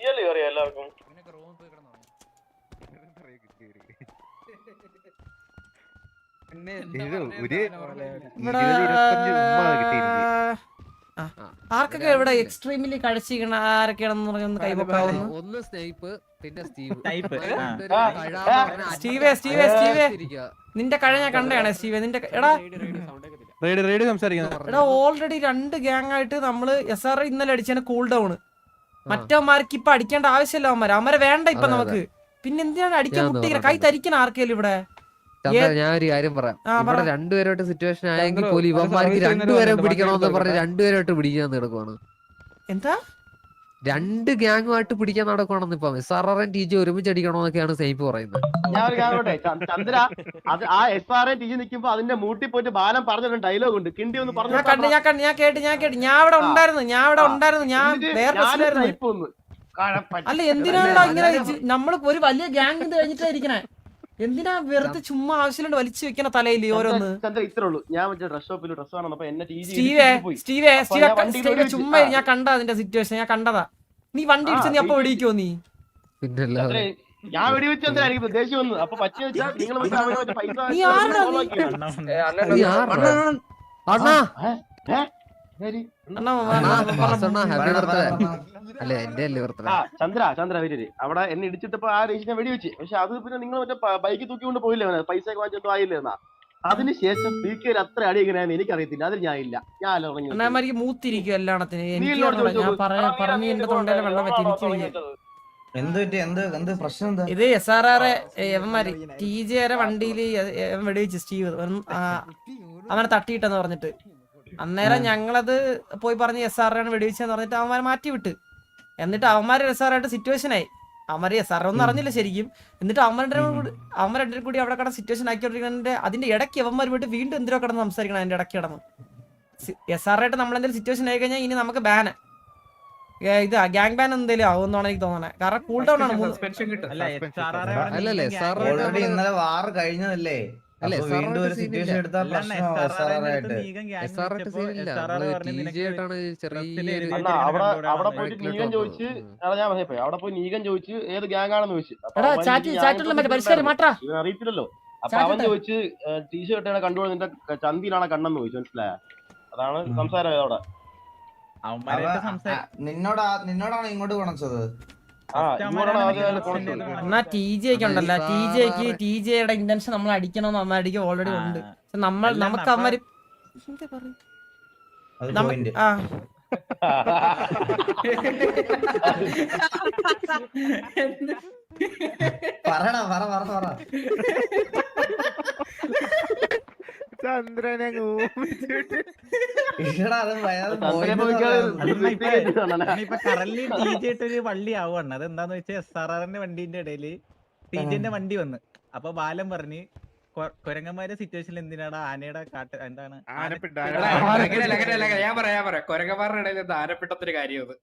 കയറിയ എല്ലാവർക്കും. ആർക്കൊക്കെ ഇവിടെ എക്സ്ട്രീമിലി കഴിച്ചിരിക്കണ ആരൊക്കെയാണെന്ന് പറഞ്ഞൊന്ന് കൈവക്കാവുന്നു ഒന്ന് സ്നേഹിപ്പ് പിന്നെ സ്റ്റീവ്. സ്റ്റീവേ, സ്റ്റീവേ. നിന്റെ കഴ ഞാൻ കണ്ടാണ് സ്റ്റീവ്? നിന്റെ എടാ. എടാ ഓൾറെഡി രണ്ട് ഗ്യാങ് ആയിട്ട് നമ്മൾ എസ് ആർ ഇന്നലെ അടിച്ചാണ് കൂൾ ഡൗൺ മറ്റവന്മാർക്ക് ഇപ്പൊ അടിക്കേണ്ട ആവശ്യമില്ല അവന്മാര്. അവന്മാരെ വേണ്ട ഇപ്പൊ നമുക്ക്. പിന്നെ എന്തിനാണ് അടിക്കാൻ ഞാൻ കൈ തരിക്കണം ആർക്കേലും ഇവിടെ? ഞാൻ ഒരു കാര്യം പറയാം. ഇവിടെ രണ്ടുപേരോട്ട് സിറ്റുവേഷൻ ആയെങ്കിൽ പോലും ഇവന്മാർക്ക് രണ്ടുപേരെ പിടിക്കണമെന്ന് പറഞ്ഞ്. രണ്ടുപേരോട്ട് പിടിക്കാൻ നടക്കുവാണ്. എന്താ? രണ്ട് ഗ്യാങ്ങുമായിട്ട് പിടിക്കാൻ നടക്കുവാണെന്ന് ഇപ്പൊ S R R T G ഒരുമിച്ച് അടിക്കണമെന്നൊക്കെയാണ് സൈപ്പ് പറയുന്നത്. ഞാൻ ഒരു കാണോട്ടെ ചന്ദ്ര അത് ആ എസ് ആർ എ ടി നിൽക്കുമ്പോ അതിന്റെ മൂട്ടി പോയിട്ട് ബാലം പറഞ്ഞൊരു ഡയലോഗ് ഉണ്ട്. കിണ്ടി ഒന്ന് പറഞ്ഞു ഞാൻ കണ്ട് ഞാൻ കണ്ട് ഞാൻ കേട്ട് ഞാൻ കേട്ട്. ഞാൻ അവിടെ ഉണ്ടായിരുന്നു ഞാൻ അവിടെ ഉണ്ടായിരുന്നു ഞാൻ വേറെ ബസ്സിലായിരുന്നു അല്ല എന്തിനാണോ ഇങ്ങനെ നമ്മൾ ഒരു വലിയ ഗ്യാങ് കഴിഞ്ഞിട്ടായിരിക്കണേ എന്തിനാ വെറുതെ ചുമ്മാ ആവശ്യമില്ലാണ്ട് വലിച്ചു വെക്കണ തലയിൽ ഓരോന്ന്? ഇത്രേ ഉള്ളൂ. ഞാൻ മറ്റേ ഡ്രസ് ഷോപ്പിൽ ഡ്രസ് കാണുന്നപ്പോ എന്നെ സ്റ്റീവേ സ്റ്റീവേ സ്റ്റീവേ ചുമ്മാ ഞാൻ കണ്ടാ അതിന്റെ സിറ്റുവേഷൻ ഞാൻ കണ്ടതാ. നീ വണ്ടി ആ, നീ അപ്പൊ വെടിക്കോ നീ? ഞാൻ വെടിവെച്ച് ചന്ദ്ര എനിക്ക് പ്രത്യേകിച്ച് വന്നു. അപ്പൊ പച്ച വെച്ചാൽ നിങ്ങൾ പൈസ? അണ്ണാ അല്ല എന്റെ അല്ലേ ബർത്ത്ഡേ ചന്ദ്ര ചന്ദ്ര വരി അവിടെ എന്നെ ഇടിച്ചിട്ടപ്പോ ആ രേഷിനെ വെടിവെച്ച്. പക്ഷെ അത് പിന്നെ നിങ്ങൾ മറ്റേ ബൈക്ക് തൂക്കിക്കൊണ്ട് പോയില്ലേ അവനെ? പൈസ ഒക്കെ വാങ്ങിച്ചൊന്നും ആയില്ലേ എന്നാ? അതിനുശേഷം പി കെ അത്ര അടി എങ്ങനെയാന്ന് എനിക്കറിയത്തില്ല. അതിൽ ഞാൻ ഇല്ല. ഞാൻ അണ്ണാമാർക്ക് മൂത്തിരിക്കും എല്ലാണത്തിന് എനിക്ക് ഞാൻ പറ പറഞ്ഞു എന്റെ തൊണ്ടയിലെ വെള്ളം പറ്റി? എനിക്ക് ഇത് എസ് ആർ ആർ എവന്മാര് ടി ജെ വരെ വണ്ടിയിൽ വെടിവെച്ച് സ്റ്റീവ്. അവനെ തട്ടിയിട്ടെന്ന് പറഞ്ഞിട്ട്. അന്നേരം ഞങ്ങളത് പോയി പറഞ്ഞ് എസ് ആർ ആണ് വെടിവെച്ചെന്ന് പറഞ്ഞിട്ട് അവന്മാരെ മാറ്റി വിട്ട് എന്നിട്ട് അവന്മാര് എസ് ആർ ആയിട്ട് സിറ്റുവേഷൻ ആയി. അവന്മാര് എസ് ആർ ഒന്നും അറിഞ്ഞില്ല ശരിക്കും. എന്നിട്ട് അവന്മാരുടെ കൂടി അവന്മാർ രണ്ടുപേരും കൂടി അവിടെ കടന്ന് സിറ്റുവേഷൻ ആക്കിക്കൊണ്ടിരിക്കുന്നതിന്റെ അതിന്റെ ഇടയ്ക്ക് അവന്മാർ പോയിട്ട് വീണ്ടും എന്തിനോ കിടന്ന് സംസാരിക്കണം അതിന്റെ ഇടയ്ക്ക് കിടന്ന്. എസ് ആർ ആയിട്ട് നമ്മൾ എന്തെങ്കിലും സിറ്റുവേഷൻ ആയി കഴിഞ്ഞാൽ ഇനി നമുക്ക് ബാന് ഇത് ഗ്യാങ് ബാൻ എന്തെങ്കിലും ആവുമെന്നാണ് എനിക്ക് തോന്നണേ. കാരണം കൂൾ ഡൗൺ ആണ് ഇന്നലെ വാർ കഴിഞ്ഞതല്ലേ? അവിടെ അവിടെ പോയിട്ട് നീകൻ ചോദിച്ച് അതാ ഞാൻ പോയി അവിടെ പോയി നീകൻ ചോദിച്ച് ഏത് ഗ്യാങ് ആണെന്ന് ചോദിച്ചു. അറിയത്തില്ലല്ലോ. അപ്പൊ അവൻ ചോദിച്ച് ടീഷർട്ട് കണ്ടു നിന്റെ ചന്തിയിലാണ് കണ്ണെന്ന് ചോദിച്ചു മനസ്സിലായ? അതാണ് സംസാരം അവിടെ. നിന്നോടാ നിന്നോടാണ് ഇങ്ങോട്ട് കുണച്ചത് എന്നാ ടി ജി ഒക്കെ ഉണ്ടല്ലോ. ടി ജെക്ക് ടി ജിയുടെ ഇന്റൻഷൻ നമ്മൾ അടിക്കണം അമ്മടിക്ക് ഓൾറെഡി ഉണ്ട്. നമ്മൾ നമുക്ക് അമ്മര് ആ. പറ പറ. ചന്ദ്രനെ അങ്ങ് ഊമിച്ചിട്ട് ഇല്ലടാ അത് ഭയ- അത് ചന്ദ്രനെ point നോക്കിയാൽ എന്ന് ഒരു പറയുന്നത്. വൃത്തി കെട്ടിയതാണ്. ഇപ്പൊ കറലി ടി ജി വള്ളി ആവുകയാണ് അത് എന്താന്ന് വെച്ചാൽ എസ് ആർ ആറിന്റെ വണ്ടിന്റെ ഇടയിൽ ടി ജിന്റെ വണ്ടി വന്ന്. അപ്പൊ ബാലൻ പറഞ്ഞു കൊരങ്ങന്മാരെ കുരങ്ങന്മാരുടെ സിറ്റുവേഷനിൽ എന്തിനാടാ ആനയുടെ കാട്ട് എന്താണ്. ഞാൻ പറയാ ഞാൻ പറയാം. കൊരങ്ങന്മാരുടെ ഇടയിൽ ഇത് ആരപ്പെട്ടത്തൊരു കാര്യം അത്?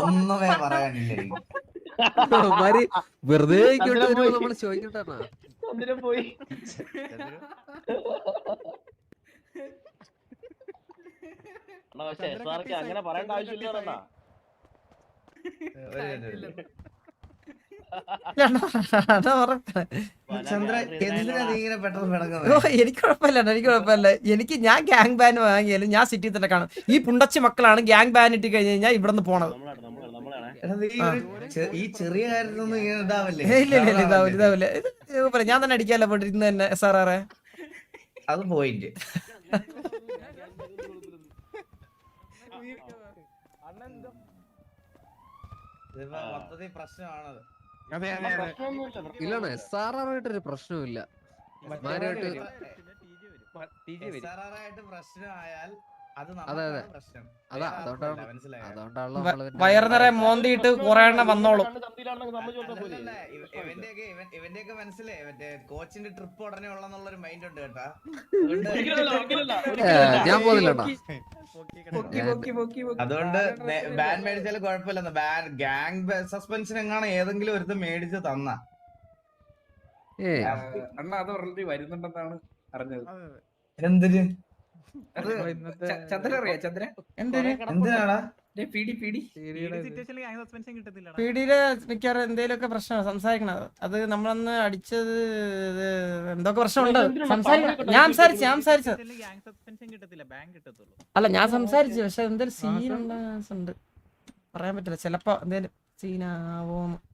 ഒന്നുമേ പറയാനില്ല? വെറുതെ വരുമ്പോ പോയി. നമ്മൾ ചോദിക്കട്ടാ ചന്ദ്രൻ പോയി. അണ്ണാ, പക്ഷെ അങ്ങനെ പറയേണ്ട ആവശ്യമില്ല അണ്ണാ. ഒരു മിനിറ്റ്. അതാ പറഞ്ഞെ. എന്തിനാ നീ ഇങ്ങനെ പെട്ടെന്ന് ഓ, എനിക്ക് കുഴപ്പമില്ല എനിക്ക് കുഴപ്പമില്ല. എനിക്ക് ഞാൻ ഗ്യാങ് ബാൻ വാങ്ങിയാലും ഞാൻ സിറ്റി തന്നെ കാണും. ഈ പുണ്ടച്ചി മക്കളാണ് ഗ്യാങ് ബാൻ ഇട്ട് കഴിഞ്ഞ് കഴിഞ്ഞാൽ ഇവിടെ നിന്ന് പോണത് നമ്മളാണ്, നമ്മളാണ്, നമ്മളാണ്. എടാ, നീ ഒരു ചെ- ഈ ചെറിയ കാര്യത്തിലൊന്നും ഇങ്ങനെ ഇതാവല്ലേ? ഇല്ല ഇല്ല ഇല്ല ഇതാവില്ല ഇതാവില്ല ഇത് കുഴപ്പമില്ല. ഞാൻ തന്നെ അടിക്കാല്ലോ പോയിട്ട് ഇന്ന് തന്നെ എസ് ആർ ആറെ അത് പോയിന്റ് മൊത്തത്തിൽ പ്രശ്നമാണത്. ഇല്ല എസ് ആർ പ്രശ്നമില്ല പ്രശ്നമായാൽ വയറ് നിറയെ മോന്തിയിട്ട് കുറെ എണ്ണം വന്നോളും. ഇവന്റെയൊക്കെ മനസ്സിലായി മറ്റേ കോച്ചിന്റെ ട്രിപ്പ് ഉടനെ ഉള്ളെന്നുള്ളൊരു മൈൻഡ് ഉണ്ട് കേട്ടാ. ഞാൻ പോകുന്നില്ലണ്ണാ അതുകൊണ്ട് ബാൻ മേടിച്ചാലും കുഴപ്പമില്ലെന്ന്. ബാൻ ഗാങ് സസ്പെൻഷൻ എങ്ങാണ് ഏതെങ്കിലും ഒരുത്ത് മേടിച്ച് തന്ന. ഏ അണ്ണ അത് ഓൾറെഡി വരുന്നുണ്ടെന്നാണ് അറിഞ്ഞത്. എന്തിന് ചന്ദ്രൻ അറിയാ? ചന്ദ്രൻ? എന്തൊരു എന്തിനാടാ? മിക്കവാറും എന്തേലൊക്കെ പ്രശ്നമാണ് സംസാരിക്കണത്. അത് നമ്മളന്ന് അടിച്ചത് എന്തൊക്കെ പ്രശ്നമുണ്ട്? ഞാൻ സംസാരിച്ചു ഞാൻ സംസാരിച്ചത് അല്ല ഞാൻ സംസാരിച്ചു. പക്ഷെ എന്തേലും സീൻ ഉണ്ട്. പറയാൻ പറ്റില്ല. ചിലപ്പോ എന്തേലും സീനാവോന്ന്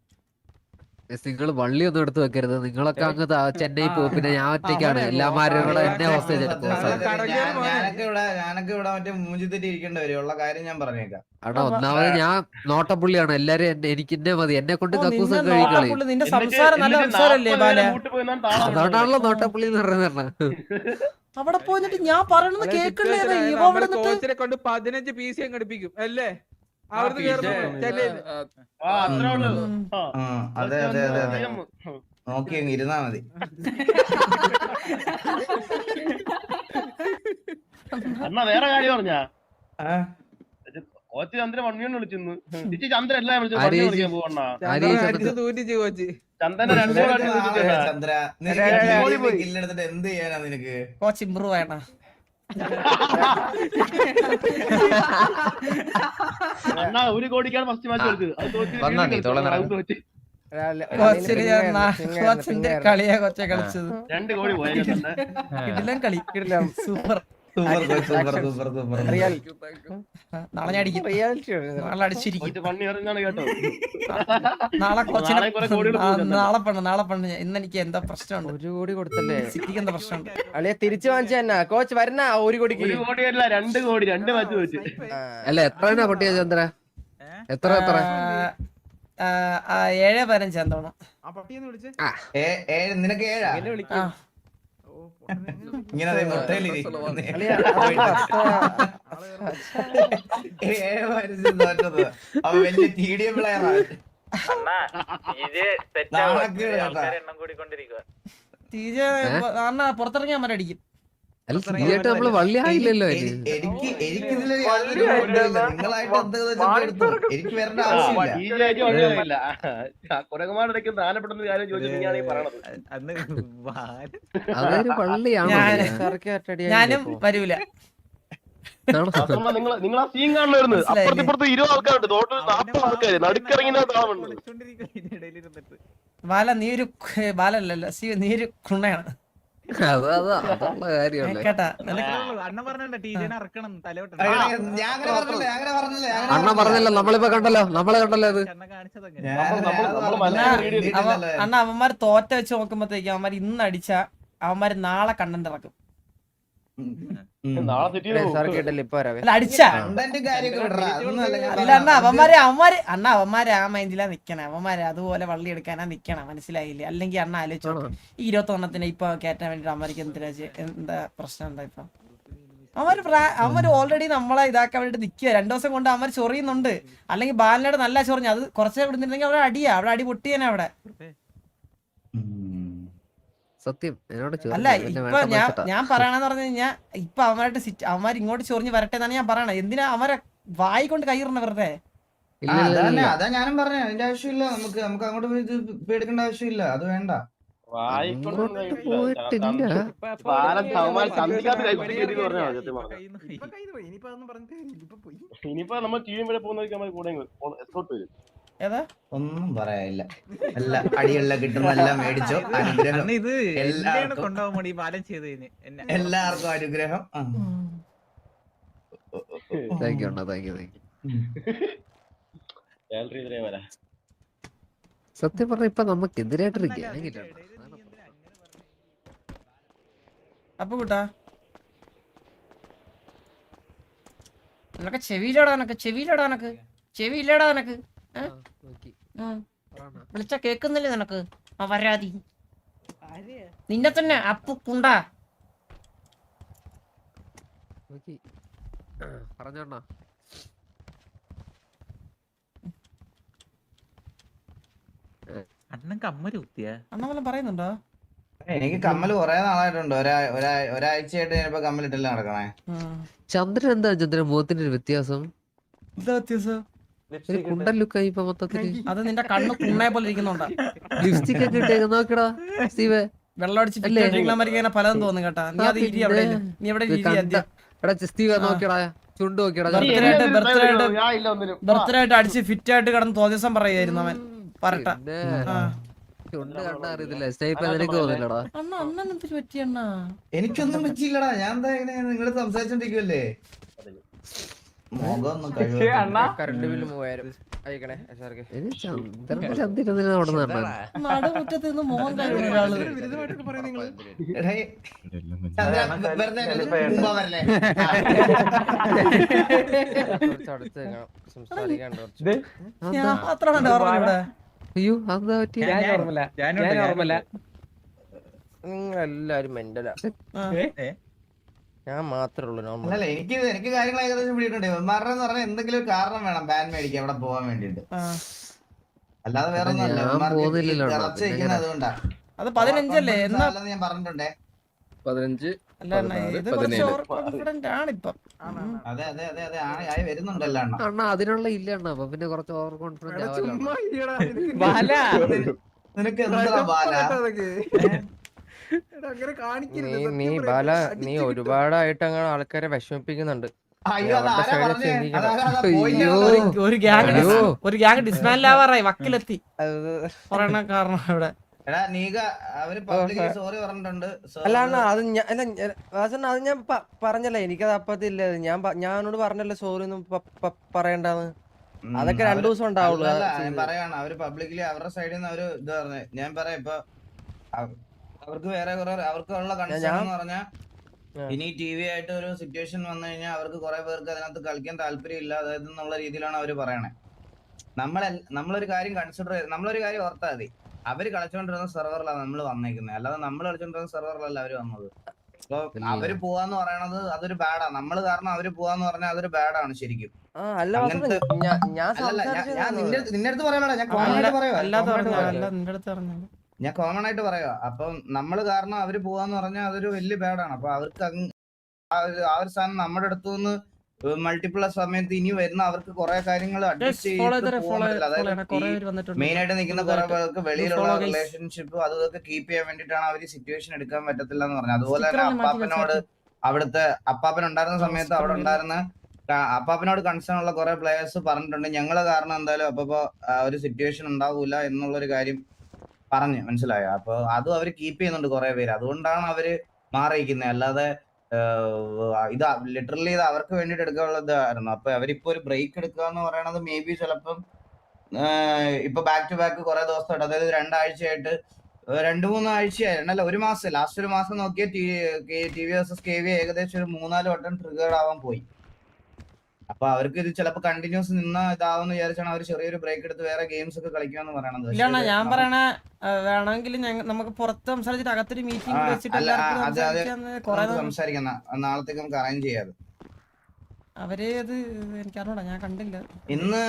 നിങ്ങൾ വള്ളി ഒന്നും എടുത്ത് വെക്കരുത്. നിങ്ങളൊക്കെ അങ്ങ് ചെന്നൈ പോകും പിന്നെ ഞാൻ ഒറ്റയ്ക്കാണ് എല്ലാമാരും കൂടെ എന്നെ ഞാൻ- ഞാനൊക്കെ ഇവിടെ ഞാനൊക്കെ ഇവിടെ മറ്റേ ഇരിക്കേണ്ടി വരും. ഉള്ള കാര്യം ഞാൻ പറഞ്ഞേക്കാം. അവിടെ ഒന്നാമത് ഞാൻ നോട്ടപ്പുള്ളിയാണ്. എല്ലാരും എനിക്ക് എന്നെ മതി. എന്നെ കൊണ്ട് കക്കൂസം കഴിക്കളി നോട്ടപ്പുള്ളി, നിന്റെ സംസാരം നല്ല സംസാരല്ലേ ബാല? അതുകൊണ്ടാണല്ലോ നോട്ടപ്പുള്ളി എന്ന് പറയുന്നത് അവിടെ പോയിട്ട് ഞാൻ പറയണെന്ന് കേൾക്കണ്ടേ കൊണ്ട് പതിനഞ്ച് പി സി ഘടിപ്പിക്കും അല്ലേ? അതെ അതെ അതെ അതെ. നോക്കി അങ്ങ് ഇരുന്നാ മതി. എന്നാ വേറെ കാര്യം പറഞ്ഞാ? കോച്ച് ചന്ദ്രൻ വണ്ണിയോണ്ട് വിളിച്ചിരുന്നു. ചേച്ചി ചന്ദ്രൻ എല്ലാം വിളിച്ചു വണ്ണി? വിളിക്കാൻ പോവണ്ണ രണ്ടു ചന്ദ്ര എന്ത് ചെയ്യാനാ നിനക്ക്? കോച്ച് ഇമ്പ്രൂവ് ആയണ അണ്ണാ ഒരു കോടിക്കാണ് ഫസ്റ്റ് മാച്ച് അത് തോറ്റ്. കോച്ചിന്റെ കളിയാ കൊച്ചെ കളിച്ചത്. രണ്ട് കോടി കളി. സൂപ്പർ. നാളെ ഞാൻ അടിക്കും. നാളെ അടിച്ചിരിക്കും. നാളെ കോച്ചിനെ നാളെ കുറെ കോടികൾ നാളെ പണ്ട് നാളെ പണ്ട് ഇന്ന് എനിക്ക് എന്താ പ്രശ്നമുണ്ട്? ഒരു കോടി കൊടുത്തല്ലേ? സിറ്റിക്ക് എന്താ പ്രശ്നമുണ്ട്? അളിയെ തിരിച്ചു വാങ്ങിച്ച തന്നെ. കോച്ച് വരുന്ന ഒരു കോടിക്ക്. ഒരു കോടിയല്ല രണ്ട് കോടി രണ്ട് മാച്ച് വെച്ച്. അല്ല എത്ര പൊട്ടിയ ചന്ദ്ര? എത്ര എത്ര? ആ, ആ, ഏഴ് പതിനഞ്ച് എന്തോണം ഏ- ഏഴ്. നിനക്ക് ഏഴാ? ഇങ്ങനെ അതെ മുട്ടയിലിരി. പുറത്തിറങ്ങിയാൽ മരടിക്കും വലിയ പ്ലെയറാണ്. അല്ല നമ്മൾ നമ്മൾ വള്ളി ആയില്ലല്ലോ എനിക്ക് എനിക്ക് ഇതിൽ നിങ്ങളായിട്ട് എന്താ വെച്ചാൽ എടുത്തു. എനിക്ക് വരേണ്ട ആവശ്യമില്ല. കാര്യം പറയണത്. അതൊരു ഞാനും വരൂല. നിങ്ങൾ നിങ്ങൾ ആ സീൻ മനസ്സിലായില്ലേ? അപ്പുറത്ത് ഇപ്പുറത്ത് ഇരുപത് ആൾക്കാരുണ്ട്. ടോട്ടൽ നാപ്പത് ആൾക്കാര്. നടുക്കിറങ്ങി. ബാല നീ ഒരു ബാലല്ലല്ലോ സി നീ ഒരു കുണ്ണയാണ് അണ്ണ പറഞ്ഞല്ലോ നമ്മളിപ്പോ കണ്ടല്ലോ നമ്മളെ കണ്ടല്ലോ അത്. അണ്ണ അവന്മാര് തോറ്റ വെച്ച് നോക്കുമ്പോഴത്തേക്ക് അവന്മാർ ഇന്ന് അടിച്ച അവന്മാര് നാളെ കണ്ടന്റ് ഇറക്കും അവന്മാരെ അവന്മാര് അണ്ണ അവന്മാരെ ആ മൈൻഡിലാ നിക്കണേ. അവന്മാരെ അതുപോലെ വള്ളി എടുക്കാനാ നിക്കണം. മനസ്സിലായില്ലേ? അല്ലെങ്കിൽ അണ്ണ ആലോചിച്ചോ? ഈ ഇരുപത്തൊന്നത്തിന് ഇപ്പൊ കേറ്റാൻ വേണ്ടിട്ട് അവന്മാർക്ക് എന്തിനാ എന്താ പ്രശ്നം എന്താ ഇപ്പൊ? അമ്മര് അമ്മര് ഓൾറെഡി നമ്മളെ ഇതാക്കാൻ വേണ്ടി നിക്കുക രണ്ടു ദിവസം കൊണ്ട് അമ്മര് ചൊറിയുന്നുണ്ട്. അല്ലെങ്കിൽ ബാലനോട് നല്ല ചൊറിഞ്ഞു. അത് കുറച്ചേ വിടുന്നില്ലെങ്കിൽ അവിടെ അടിയാ. അവിടെ അടി പൊട്ടിയനാ അവിടെ. സത്യം എന്നോട്. അല്ല ഇപ്പൊ ഞാൻ. ഞാൻ പറയണെന്ന് പറഞ്ഞു കഴിഞ്ഞാൽ ഇപ്പൊ അവന്മാരുടെ സിറ്റ് അവന്മാർ ഇങ്ങോട്ട് ചൊറിഞ്ഞ് വരട്ടെ എന്നാണ് ഞാൻ പറയണത്. എന്തിനാ അവരെ വായി കൊണ്ട് കൈറണ വെറുതെ. അതാ ഞാനും പറഞ്ഞു. അതിന്റെ ആവശ്യമില്ല. നമുക്ക് നമുക്ക് അങ്ങോട്ട് പോയി പേടിക്കേണ്ട ആവശ്യമില്ല. അത് വേണ്ട. ഇനിയിപ്പോ നമ്മൾ വരെ പോകുന്നവർക്ക് നമ്മൾ കൂടെ എത്തോട്ട് വരും. ഏതാ? ഒന്നും പറയാനില്ല. എല്ലാ അടിയെല്ലാം കിട്ടുന്നതെല്ലാം മേടിച്ചോ. അനുഗ്രഹം. ഇത് കൊണ്ടുപോകാൻ വേണ്ടി ബാലൻ ചെയ്തതിന് എല്ലാവർക്കും അനുഗ്രഹം. താങ്ക് യു അണ്ണാ. താങ്ക് യു താങ്ക് യു സത്യം പറഞ്ഞ ഇപ്പൊ നമുക്ക് എതിരായിട്ടൊരു ഗ്യാങ് ഇല്ല അപ്പൊ കൂട്ടാ. നിനക്ക് ചെവിയിലടാ നിനക്ക് ചെവിയിലടാ നിനക്ക് ചെവിയില്ലടാ നിനക്ക്. നോക്കി ഉം. വിളിച്ച കേക്കുന്നില്ലേ നിനക്ക്? ആ വരാതി. നിന്നെ തന്നെ അപ്പു കുണ്ടാ. പറഞ്ഞോണ്ണാ അണ്ണൻ കമ്മൽ കുത്തിയ. അണ്ണ വല്ലതും പറയുന്നുണ്ടോ? എനിക്ക് കമ്മൽ കുറെ നാളായിട്ടുണ്ട്. ഒരാ ഒരാ- ഒരാഴ്ചയായിട്ട് ഞാനിപ്പോ കമ്മലിട്ടല്ലേ നടക്കണേ. ചന്ദ്രൻ എന്താ ചന്ദ്രൻ മുഖത്തിന്റെ ഒരു വ്യത്യാസം? എന്താ വ്യത്യാസം? കുണ്ടൻ ലുക്കായി ഇപ്പൊ മൊത്തത്തിൽ. അത് നിന്റെ കണ്ണ് കുണ്ണയെ പോലെ ഇരിക്കുന്നുണ്ട്. ലിപ്സ്റ്റിക് ഒക്കെ ഇട്ടേക്ക് നോക്കടാ സ്റ്റീവേ. വെള്ളം അടിച്ച് അല്ലേ? പിറ്റേ മരിക്കാൻ പലതും തോന്നും കേട്ടാ. നീ അത് ഇരി അവിടെ നീ എവിടെ ഇരി കണ്ട ആദ്യം? എടാ സ്റ്റീവ് നോക്കിയടാ ചുണ്ട് നോക്കിയടാ Birthday ചെറുക്കനെ. ആയിട്ട് birthday ആയിട്ട് ഞാൻ ഇല്ല ഒന്നിനും ബർത്ത്ഡേ ആയിട്ട് അടിച്ച് ഫിറ്റ് ആയിട്ട് കിടന്ന് തോന്നിയസം പറയായിരുന്നു അവൻ. പറട്ട പിന്നെ ആ. ചുണ്ട് കണ്ടാ അറിയത്തില്ല. സ്റ്റൈപ്പ് നിനക്ക് തോന്നില്ലടാ. അണ്ണ അണ്ണൻ എനിക്കൊന്നും പറ്റിയില്ലടാ. ഞാൻ എന്താ ഇങ്ങനെ നിങ്ങൾ സംസാരിച്ചോണ്ടിരിക്കുവല്ലേ? നടുമുറ്റത്ത് നിന്ന് മോഹൻ ഒരാൾ. ഓർമ്മ അയ്യോ ഞാൻ ഓർമ്മല്ല മെന്റലാ. ഞാൻ മാത്രമേ ഉള്ളൂ നോർമൽ അല്ല എനിക്ക് എനിക്ക് കാര്യങ്ങൾ ഏകദേശം പിടിയിട്ടുണ്ട്. ഇവന്മാരുടെ എന്ന് പറഞ്ഞാൽ എന്തെങ്കിലും ഒരു കാരണം വേണം ബാൻ മേടിക്കാൻ അവിടെ പോകാൻ വേണ്ടിട്ട്. അല്ലാതെ വേറെ ഒന്നും അല്ല. ഞാൻ ഇവന്മാർക്ക് ഈ പോകുന്നില്ലല്ലോ അണ്ണാ, ഇറച്ചി അതുകൊണ്ടാ. അത് പതിനഞ്ചല്ലേ? എന്നാ അല്ലെന്ന് ഞാൻ പറഞ്ഞിട്ടുണ്ടേ. പതിനഞ്ച് അല്ല അണ്ണാ, ഇത് കുറച്ച് ഓവർ കോൺഫിഡന്റ് ആണ്? ഇപ്പം ഉം. അതെ അതെ അതെ അതെ. ആണ് ആയി വരുന്നുണ്ടല്ലോ അണ്ണ. അണ്ണാ അതിനുള്ള ഇല്ല അണ്ണാ. അപ്പൊ പിന്നെ കുറച്ച് ഓവർ കോൺഫിഡൻസ് നിനക്ക് എന്താ ബാല നീ നീ ബാല നീ ഒരുപാടായിട്ട് അങ്ങനെ ആൾക്കാരെ വിഷമിപ്പിക്കുന്നുണ്ട്. ഒരു- ഗ്യാങ്. ഒരു ഗ്യാങ് ഡിസ്മാൻഡാവാറായി വക്കിലെത്തി. അത് പറയണ കാരണം ഇവിടെ എടാ നീക അവർ പബ്ലിക് സോറി പറഞ്ഞിട്ടുണ്ട്. അല്ല അണ്ണാ അത് ഞാൻ അത് ഞാൻ പറഞ്ഞല്ലേ എനിക്കത് അപ്പത്തില്ല. ഞാൻ ഞാനോട് പറഞ്ഞല്ലോ സോറി ഒന്നും പറയണ്ടെന്ന്. അതൊക്കെ രണ്ടു ദിവസം ഉണ്ടാവുള്ളൂ. പറയാണ് അവർ പബ്ലിക്കലി അവരുടെ സൈഡിൽ നിന്ന് അവർ ഇത് പറഞ്ഞു. ഞാൻ പറയാം ഇപ്പൊ അവർക്ക് വേറെ കുറെ അവർക്ക് ഉള്ള കൺസേൺ എന്ന് പറഞ്ഞാൽ ഇനി ടി വി ആയിട്ട് ഒരു സിറ്റുവേഷൻ വന്നു കഴിഞ്ഞാൽ അവർക്ക് കുറെ പേർക്ക് അതിനകത്ത് കളിക്കാൻ താല്പര്യം ഇല്ല അതായത് എന്നുള്ള രീതിയിലാണ് അവർ പറയണേ. നമ്മളെ നമ്മളൊരു കാര്യം കൺസിഡർ ചെയ്ത് നമ്മളൊരു കാര്യം ഓർത്താൽ മതി. അവർ കളിച്ചോണ്ടിരുന്ന സെർവറിലാണ് നമ്മൾ വന്നേക്കുന്നത് അല്ലാതെ നമ്മൾ കളിച്ചോണ്ടിരുന്ന സെർവറിലല്ല അവർ വന്നത്. അപ്പൊ. അവർ പോവാന്ന് പറയണത് അതൊരു ബാഡാ നമ്മൾ കാരണം അവർ പോവാന്ന് പറഞ്ഞാൽ അതൊരു ബാഡാണ് ശരിക്കും. ഞാൻ- ഞാൻ ഞാൻ- ഞാൻ നിന്റെ അടുത്ത് നിന്റെ അടുത്ത് പറയാൻ ഞാൻ കോമൺ ആയിട്ട് പറയാ. ഞാൻ കോമൺ ആയിട്ട് പറയാ. അപ്പം നമ്മൾ കാരണം അവർ പോവാന്ന് പറഞ്ഞാൽ അതൊരു വലിയ ബാഡാണ് അപ്പൊ അവർക്ക് ആ ഒരു സാധനം നമ്മുടെ അടുത്തു നിന്ന് മൾട്ടിപ്പിൾ സമയത്ത് ഇനി വരുന്ന അവർക്ക് കുറെ കാര്യങ്ങൾ അഡ്ജസ്റ്റ് ചെയ്യാൻ ചെയ്ത് അതായത് മെയിൻ ആയിട്ട് നിൽക്കുന്ന കുറെ പേർക്ക് വെളിയിലുള്ള റിലേഷൻഷിപ്പ് അത് ഇതൊക്കെ കീപ്പ് ചെയ്യാൻ വേണ്ടിയിട്ടാണ് അവർ സിറ്റുവേഷൻ എടുക്കാൻ പറ്റത്തില്ല എന്ന് പറഞ്ഞു അതുപോലെ തന്നെ അപ്പാപ്പനോട് അവിടുത്തെ അപ്പാപ്പൻ ഉണ്ടായിരുന്ന സമയത്ത് അവിടെ ഉണ്ടായിരുന്ന അപ്പാപ്പനോട് കൺസേൺ ഉള്ള കുറെ പ്ലേയേഴ്സ് പറഞ്ഞിട്ടുണ്ട്. ഞങ്ങളെ കാരണം എന്തായാലും അപ്പൊ ഒരു സിറ്റുവേഷൻ ഉണ്ടാവൂല എന്നുള്ളൊരു കാര്യം പറഞ്ഞു മനസ്സിലായോ? അപ്പൊ അതും അവർ കീപ്പ് ചെയ്യുന്നുണ്ട് കുറെ പേര്. അതുകൊണ്ടാണ് അവർ മാറിയിരിക്കുന്നത് അല്ലാതെ ഇത് ലിറ്ററലി ഇത് അവർക്ക് വേണ്ടിട്ട് എടുക്കാനുള്ളതായിരുന്നു അപ്പൊ അവരിപ്പോ ഒരു ബ്രേക്ക് എടുക്കുക എന്ന് പറയണത് മേ ബി ചിലപ്പം ഇപ്പൊ ബാക്ക് ടു ബാക്ക് കുറെ ദിവസമായിട്ട്. അതായത് രണ്ടാഴ്ചയായിട്ട് രണ്ടു മൂന്ന് അല്ല ഒരു മാസം ലാസ്റ്റ് ഒരു മാസം നോക്കിയ T V S K V ഏകദേശം ഒരു മൂന്നാൽ വട്ടം ട്രിഗേർഡ് ആവാൻ പോയി. അപ്പൊ അവർക്ക് ഇത് ചിലപ്പോ കണ്ടിന്യൂസ് നിന്ന ഇതാവുന്ന വിചാരിച്ചാണ് അവർ ചെറിയൊരു ബ്രേക്ക് എടുത്ത് വേറെ ഗെയിംസ് ഒക്കെ കളിക്കാന്ന് പറയണത്. ഇല്ല ഞാൻ പറയണ വേണമെങ്കിൽ നമുക്ക് പുറത്ത് സംസാരിച്ചിട്ട് അകത്തൊരു മീറ്റിംഗ് വെച്ചിട്ട് സംസാരിക്കാം. നാളത്തേക്ക് നമുക്ക് അറേഞ്ച് ചെയ്യാം അവരെ അത് എനിക്കറിഞ്ഞൂടാ ഞാൻ കണ്ടില്ല. ഇന്ന്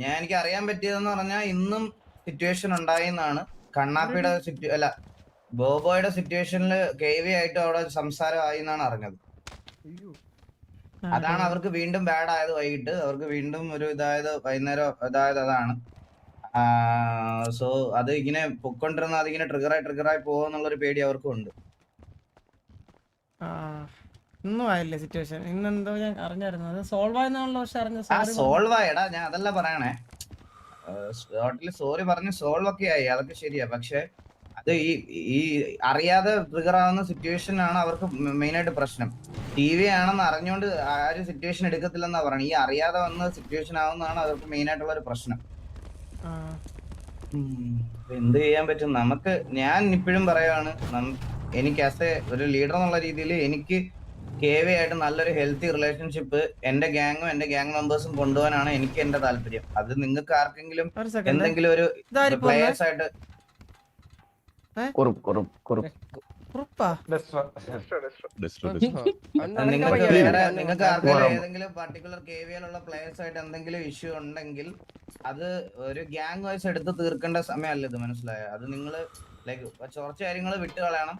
ഞാൻ എനിക്ക് അറിയാൻ പറ്റിയതെന്ന് പറഞ്ഞാൽ ഇന്നും സിറ്റുവേഷൻ ഉണ്ടായി എന്നാണ്. കണ്ണാപ്പിയുടെ സിറ്റു അല്ല ബോബോയുടെ സിറ്റുവേഷനിൽ കെ വി ആയിട്ട് അവിടെ സംസാരമായി എന്നാണ് അറിഞ്ഞത്. അതാണ് അവർക്ക് വീണ്ടും ബാഡ് ആയത് വൈകിട്ട്. അവർക്ക് വീണ്ടും ഒരു ഇതായത് വൈകുന്നേരം ഇതായത് അതാണ്. സോ അത് ഇങ്ങനെ പൊക്കൊണ്ടിരുന്ന അതിങ്ങനെ ട്രിഗറായി ട്രിഗറായി പോകുന്നുള്ളൊരു പേടി അവർക്കും ഉണ്ട്. ആ ആയില്ല സിറ്റുവേഷൻ ഇന്നന്തോ ഞാൻ അറിഞ്ഞായിരുന്നു. അത് സോൾവ് ആയെന്നാണല്ലോ പക്ഷെ അറിഞ്ഞ സോൾവ് ആയടാ ഞാൻ അതല്ല പറയണേ. ടോട്ടലി സോറി പറഞ്ഞ് സോൾവ് ഒക്കെ ആയി. അതൊക്കെ ശരിയാ. പക്ഷെ ഈ ഈ അറിയാതെ ട്രിഗർ ആവുന്ന സിറ്റുവേഷൻ ആണ് അവർക്ക് മെയിനായിട്ട് പ്രശ്നം. ടി വി ആണെന്ന് അറിഞ്ഞുകൊണ്ട് ആ ഒരു സിറ്റുവേഷൻ എടുക്കത്തില്ലെന്നാ പറയുന്നത് ഈ അറിയാതെ വന്ന സിറ്റുവേഷൻ ആവുന്നതാണ് അവർക്ക് മെയിൻ ആയിട്ടുള്ള ഒരു പ്രശ്നം. എന്ത് ചെയ്യാൻ പറ്റും? നമുക്ക് ഞാൻ ഇപ്പോഴും പറയുവാണ് എനിക്ക് ആസ് എ ഒരു ലീഡർ എന്നുള്ള രീതിയിൽ എനിക്ക് കെ വി ആയിട്ട് നല്ലൊരു ഹെൽത്തി റിലേഷൻഷിപ്പ് എന്റെ ഗ്യാങ്ങും എന്റെ ഗാങ് മെമ്പേഴ്സും കൊണ്ടുപോകാനാണ് എനിക്ക് എന്റെ താല്പര്യം. അത് നിങ്ങൾക്ക് ആർക്കെങ്കിലും എന്തെങ്കിലും ഒരു പ്ലേയേഴ്സ് ആയിട്ട് കുറുപ്പ് കുറുപ്പ് കുറുപ്പ്. ഉറപ്പാ നിങ്ങൾക്ക് വേറെ നിങ്ങൾക്ക് ആർക്കെങ്കിലും ഏതെങ്കിലും പർട്ടിക്കുലർ കെ വി ഉള്ള പ്ലേയേഴ്സ് ആയിട്ട് എന്തെങ്കിലും ഇഷ്യൂ ഉണ്ടെങ്കിൽ അത് ഒരു ഗ്യാങ് വൈസ് എടുത്ത് തീർക്കേണ്ട സമയമല്ല ഇത് മനസ്സിലായ? അത് നിങ്ങൾ ലൈക്ക് കുറച്ച് കാര്യങ്ങൾ വിട്ട് കളയണം.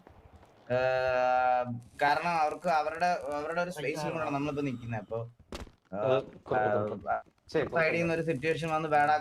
കാരണം അവർക്ക് അവരുടെ അവരുടെ ഒരു സ്പേസിൽ കൊണ്ടാണ് നമ്മളിപ്പോ നിൽക്കുന്നത് അപ്പൊ സൈഡിൽ നിന്ന് ഒരു സിറ്റുവേഷൻ വന്ന് ബാഡ്